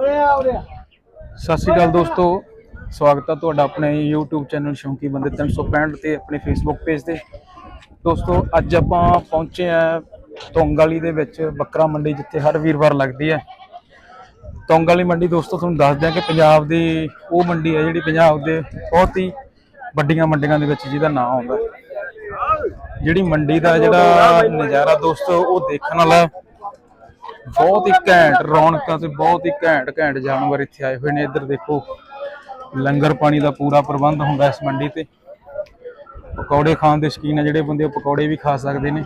ਸਤਿ ਸ਼੍ਰੀ ਅਕਾਲ ਦੋਸਤੋ, ਸਵਾਗਤ ਹੈ ਤੁਹਾਡਾ ਆਪਣੇ YouTube ਚੈਨਲ ਸ਼ੌਂਕੀ ਬੰਦੇ 365 ਤੇ ਆਪਣੇ Facebook ਪੇਜ ਤੇ। ਦੋਸਤੋ, ਅੱਜ ਆਪਾਂ ਪਹੁੰਚੇ ਆ ਤੁੰਗ ਵਾਲੀ ਦੇ ਵਿੱਚ, ਬੱਕਰਾ ਮੰਡੀ ਜਿੱਥੇ ਹਰ ਵੀਰਵਾਰ ਲੱਗਦੀ ਹੈ। ਤੁੰਗ ਵਾਲੀ ਮੰਡੀ ਦੋਸਤੋ, ਤੁਹਾਨੂੰ ਦੱਸ ਦਿਆਂ ਕਿ ਪੰਜਾਬ ਦੀ ਉਹ ਮੰਡੀ ਹੈ ਜਿਹੜੀ ਪੰਜਾਬ ਦੇ ਬਹੁਤ ਹੀ ਵੱਡੀਆਂ ਮੰਡੀਆਂ ਦੇ ਵਿੱਚ ਜਿਹਦਾ ਨਾਮ ਆਉਂਦਾ ਜਿਹੜੀ ਮੰਡੀ ਦਾ ਜਿਹੜਾ ਨਜ਼ਾਰਾ ਦੋਸਤੋ, ਉਹ ਦੇਖਣ ਵਾਲਾ ਬਹੁਤ ਹੀ ਘੈਂਟ ਰੌਣਕਾਂ ਤੇ ਬਹੁਤ ਹੀ ਘੈਂਟ ਘੈਂਟ ਜਾਨਵਰ ਇੱਥੇ ਆਏ ਹੋਏ ਨੇ। ਇੱਧਰ ਦੇਖੋ ਲੰਗਰ ਪਾਣੀ ਦਾ ਪੂਰਾ ਪ੍ਰਬੰਧ ਹੁੰਦਾ ਇਸ ਮੰਡੀ ਤੇ। ਪਕੌੜੇ ਖਾਣ ਦੇ ਸ਼ੌਕੀਨ ਆ ਜਿਹੜੇ ਬੰਦੇ ਉਹ ਪਕੌੜੇ ਵੀ ਖਾ ਸਕਦੇ ਨੇ।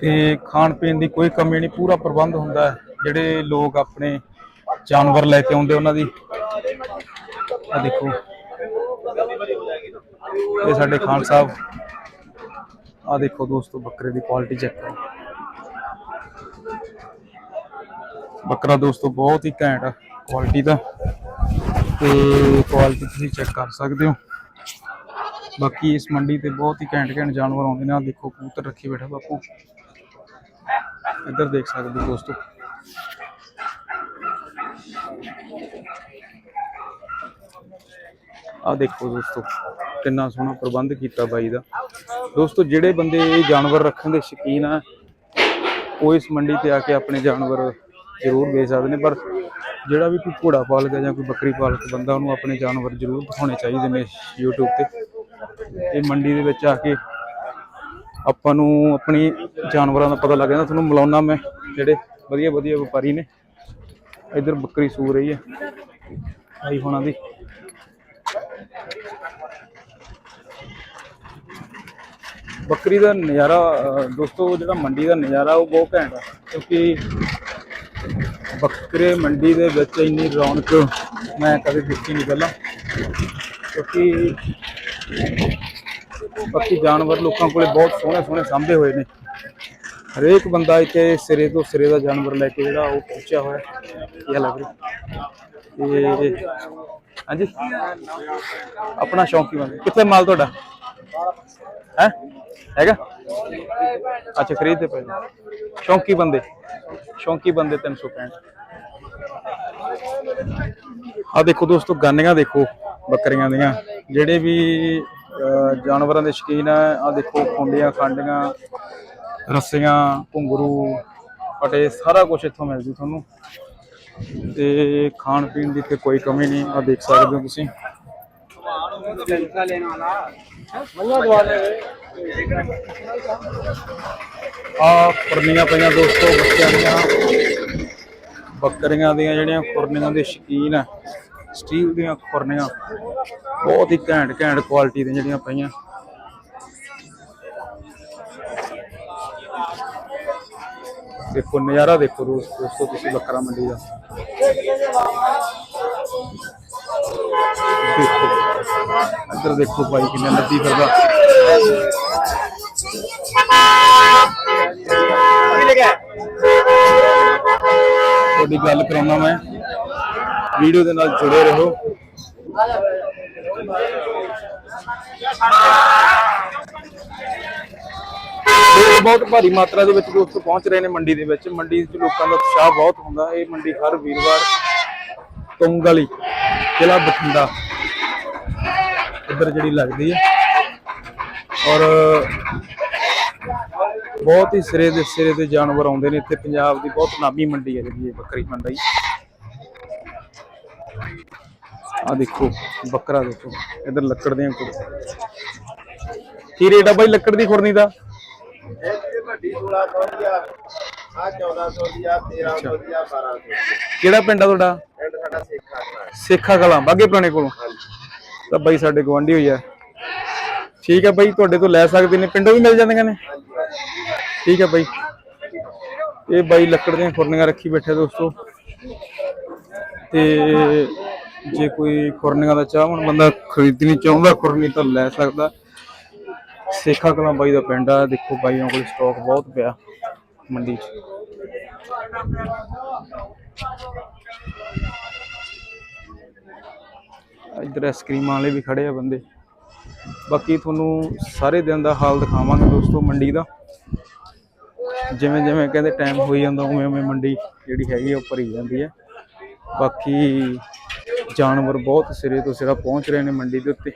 ਤੇ ਖਾਣ ਪੀਣ ਦੀ ਕੋਈ ਕਮੀ ਨਹੀਂ ਪੂਰਾ ਪ੍ਰਬੰਧ ਹੁੰਦਾ ਜਿਹੜੇ ਲੋਕ ਆਪਣੇ ਜਾਨਵਰ ਲੈ ਕੇ ਆਉਂਦੇ ਉਹਨਾਂ ਦੀ। ਆ ਦੇਖੋ। ਇਹ ਸਾਡੇ ਖਾਨ ਸਾਹਿਬ। ਆ ਦੇਖੋ ਦੋਸਤੋ ਬੱਕਰੇ ਦੀ ਕੁਆਲਿਟੀ ਚੈੱਕ ਕਰੋ। ਬੱਕਰਾ ਦੋਸਤੋ, ਬਹੁਤ ਹੀ ਘੈਂਟ ਕੁਆਲਿਟੀ ਦਾ। ਤੇ ਕੁਆਲਿਟੀ ਤੁਸੀਂ ਚੈੱਕ ਕਰ ਸਕਦੇ ਹੋ। ਬਾਕੀ ਇਸ ਮੰਡੀ ਤੇ ਬਹੁਤ ਹੀ ਘੈਂਟ ਘੈਂਟ ਜਾਨਵਰ ਆਉਂਦੇ ਨੇ। ਆ ਦੇਖੋ, ਕਬੂਤਰ ਰੱਖੀ ਬੈਠਾ ਬਾਪੂ। ਇੱਧਰ ਦੇਖ ਸਕਦੇ ਹੋ ਦੋਸਤੋ। ਆ ਦੇਖੋ ਦੋਸਤੋ, ਕਿੰਨਾ ਸੋਹਣਾ ਪ੍ਰਬੰਧ ਕੀਤਾ ਬਾਈ ਦਾ। ਦੋਸਤੋ, ਜਿਹੜੇ ਬੰਦੇ ਜਾਨਵਰ ਰੱਖਣ ਦੇ ਸ਼ੌਕੀਨ ਆ, ਉਹ ਇਸ ਮੰਡੀ ਤੇ ਆ ਕੇ ਆਪਣੇ ਜਾਨਵਰ ਜ਼ਰੂਰ ਵੇਚ ਸਕਦੇ ਨੇ, ਪਰ ਜਿਹੜਾ ਵੀ ਕੋਈ ਘੋੜਾ ਪਾਲਕ ਹੈ ਜਾਂ ਕੋਈ ਬੱਕਰੀ ਪਾਲਕ ਬੰਦਾ, ਉਹਨੂੰ ਆਪਣੇ ਜਾਨਵਰ ਜ਼ਰੂਰ ਦਿਖਾਉਣੇ ਚਾਹੀਦੇ ਨੇ YouTube ਤੇ। ਇਹ ਮੰਡੀ ਦੇ ਵਿੱਚ ਆ ਕੇ ਆਪਾਂ ਨੂੰ ਆਪਣੀ ਜਾਨਵਰਾਂ ਦਾ ਪਤਾ ਲੱਗ ਜਾਂਦਾ। ਤੁਹਾਨੂੰ ਮਿਲਾਉਣਾ ਮੈਂ ਜਿਹੜੇ ਵਧੀਆ ਵਧੀਆ ਵਪਾਰੀ ਨੇ, ਇੱਧਰ ਬੱਕਰੀ ਸੂ ਰਹੀ ਹੈ ਆਈ ਹੋਣਾ ਦੀ। ਬੱਕਰੀ ਦਾ ਨਜ਼ਾਰਾ ਦੋਸਤੋ, ਜਿਹੜਾ ਮੰਡੀ ਦਾ ਨਜ਼ਾਰਾ, ਉਹ ਬਹੁਤ ਘੈਂਟ ਆ, ਕਿਉਂਕਿ ਬੱਕਰੇ ਮੰਡੀ ਦੇ ਵਿੱਚ ਇੰਨੀ ਰੌਣਕ ਮੈਂ ਕਦੇ ਦੇਖੀ ਨਹੀਂ ਪਹਿਲਾਂ। ਕਿਉਂਕਿ ਬਾਕੀ ਜਾਨਵਰ ਲੋਕਾਂ ਕੋਲੇ ਬਹੁਤ ਸੋਹਣੇ ਸੋਹਣੇ ਸਾਂਭੇ ਹੋਏ ਨੇ। ਹਰੇਕ ਬੰਦਾ ਇੱਥੇ ਸਿਰੇ ਤੋਂ ਸਿਰੇ ਦਾ ਜਾਨਵਰ ਲੈ ਕੇ ਜਿਹੜਾ ਉਹ ਪਹੁੰਚਿਆ ਹੋਇਆ ਇਹ ਲੱਗ ਰਿਹਾ ਤੇ ਹਾਂਜੀ। ਆਪਣਾ ਸ਼ੌਂਕੀ ਬੰਦੇ ਕਿੱਥੇ ਮਾਲ ਤੁਹਾਡਾ? ਹੈ? ਹੈਗਾ? ਅੱਛਾ, ਖਰੀਦਦੇ ਪਏ ਨੇ। ਸ਼ੌਂਕੀ ਬੰਦੇ ਸ਼ੌਂਕੀ ਬੰਦੇ 365 ਆ ਦੇਖੋ ਦੋਸਤੋ ਗਾਨੀਆਂ ਦੇਖੋ ਬੱਕਰੀਆਂ ਦੀਆਂ। ਜਿਹੜੇ ਵੀ ਜਾਨਵਰਾਂ ਦੇ ਸ਼ੌਕੀਨ ਆ ਆ ਦੇਖੋ ਖੁੰਡੀਆਂ ਖਾਂਡੀਆਂ ਰੱਸੀਆਂ ਘੁੰਗਰੂ ਪਟੇ ਸਾਰਾ ਕੁਝ ਇੱਥੋਂ ਮਿਲ ਜੂ ਤੁਹਾਨੂੰ। ਤੇ ਖਾਣ ਪੀਣ ਦੀ ਤੇ ਕੋਈ ਕਮੀ ਨਹੀਂ ਆ ਦੇਖ ਸਕਦੇ ਹੋ ਤੁਸੀਂ। ਆ ਫੁਰਨੀਆਂ ਪਈਆਂ ਦੋਸਤੋ, ਬੱਚਿਆਂ ਦੀਆਂ। ਬੱਕਰੀਆਂ ਦੀਆਂ ਜਿਹੜੀਆਂ ਖੁਰਨੀਆਂ ਦੇ ਸ਼ੌਕੀਨ ਆ, ਸਟੀਲ ਦੀਆਂ ਖੁਰਨੀਆਂ ਬਹੁਤ ਹੀ ਘੈਂਟ ਘੈਂਟ ਕੁਆਲਿਟੀ ਦੀਆਂ ਜਿਹੜੀਆਂ ਪਈਆਂ। ਦੇਖੋ, ਨਜ਼ਾਰਾ ਦੇਖੋ ਦੋਸਤੋ, ਤੁਸੀਂ ਬੱਕਰਾ ਮੰਡੀ ਦਾ। ਦੇਖੋ, ਇੱਧਰ ਦੇਖੋ ਭਾਈ ਕਿੰਨਾ ਨੱਦੀ ਫਿਰਦਾ। ਤੁਹਾਡੀ ਗੱਲ ਕਰਾਉਣਾ ਮੈਂ। ਵੀਡੀਓ ਦੇ ਨਾਲ ਜੁੜੇ ਰਹੋ। ਬਹੁਤ ਭਾਰੀ ਮਾਤਰਾ ਦੇ ਵਿੱਚ ਲੋਕ ਪਹੁੰਚ ਰਹੇ ਨੇ ਮੰਡੀ ਦੇ ਵਿੱਚ। ਮੰਡੀ ਵਿੱਚ ਲੋਕਾਂ ਦਾ ਉਤਸ਼ਾਹ ਬਹੁਤ ਹੁੰਦਾ। ਇਹ ਮੰਡੀ ਹਰ ਵੀਰਵਾਰ ਤੁੰਗ ਜ਼ਿਲ੍ਹਾ ਬਠਿੰਡਾ ਇੱਧਰ ਜਿਹੜੀ ਲੱਗਦੀ ਹੈ। ਔਰ ਬਹੁਤ ਹੀ ਸਿਰੇ ਦੇ ਸਿਰੇ ਦੇ ਜਾਨਵਰ ਆਉਂਦੇ ਨੇ ਇੱਥੇ ਪੰਜਾਬ ਦੀ ਬਹੁਤ ਨਾਮੀ ਮੰਡੀ ਹੈ ਜਿਹੜੀ ਇਹ ਬੱਕਰੀ ਮੰਡੀ। ਆ ਦੇਖੋ, ਬੱਕਰਾ ਦੇਖੋ, ਇੱਧਰ ਲੱਕੜ ਦੀਆਂ ਕੁੜ ਕੀ ਰੇਟ ਆ ਬਾਈ ਲੱਕੜ ਦੀ ਖੁਰਨੀ ਦਾ? ਕਿਹੜਾ ਪਿੰਡ ਆ ਤੁਹਾਡਾ? ਐਂਡ ਸਾਡਾ ਸੇਖਾ ਹੈ ਸੇਖਾ ਕਲਾਂ, ਬਾਗੇ ਪੁਰਾਣੇ ਕੋਲੋਂ। ਤਾਂ ਬਾਈ ਸਾਡੇ ਗਵਾਂਢੀ ਹੋਈ ਆ। ਠੀਕ ਆ ਬਾਈ, ਤੁਹਾਡੇ ਤੋਂ ਲੈ ਸਕਦੇ ਨੇ, ਪਿੰਡੋਂ ਵੀ ਮਿਲ ਜਾਂਦੀਆਂ ਨੇ? ਠੀਕ ਹੈ ਬਾਈ। ਇਹ ਬਾਈ ਲੱਕੜ ਦੀਆਂ ਖੁਰਨੀਆਂ ਰੱਖੀ ਬੈਠੇ ਦੋਸਤੋ। ਤੇ ਜੇ ਕੋਈ ਖੁਰਨੀਆਂ ਦਾ ਚਾਹਵਣ ਬੰਦਾ ਖਰੀਦਣੀ ਚਾਹੁੰਦਾ, ਖੁਰਨੀ ਤਾਂ ਲੈ ਸਕਦਾ। ਸੇਖਾ ਕਲਾਂ ਬਾਈ ਦਾ ਪਿੰਡ ਆ, ਦੇਖੋ ਬਾਈਆਂ ਕੋਲ ਸਟਾਕ ਬਹੁਤ ਪਿਆ ਮੰਡੀ 'ਚ। ਇੱਧਰ ਆਈਸਕ੍ਰੀਮਾਂ ਵਾਲੇ ਵੀ ਖੜੇ ਆ ਬੰਦੇ। ਬਾਕੀ ਤੁਹਾਨੂੰ ਸਾਰੇ ਦਿਨ ਦਾ ਹਾਲ ਦਿਖਾਵਾਂਗੇ ਦੋਸਤੋ ਮੰਡੀ ਦਾ। ਜਿਵੇਂ ਜਿਵੇਂ ਕਹਿੰਦੇ ਟਾਈਮ ਹੋਈ ਜਾਂਦਾ, ਉਵੇਂ ਉਵੇਂ ਮੰਡੀ ਜਿਹੜੀ ਹੈਗੀ ਆ, ਉਹ ਭਰੀ ਜਾਂਦੀ ਹੈ ਬਾਕੀ ਜਾਨਵਰ ਬਹੁਤ ਸਿਰੇ ਤੋਂ ਸਿਰਾ ਪਹੁੰਚ ਰਹੇ ਨੇ ਮੰਡੀ ਦੇ ਉੱਤੇ।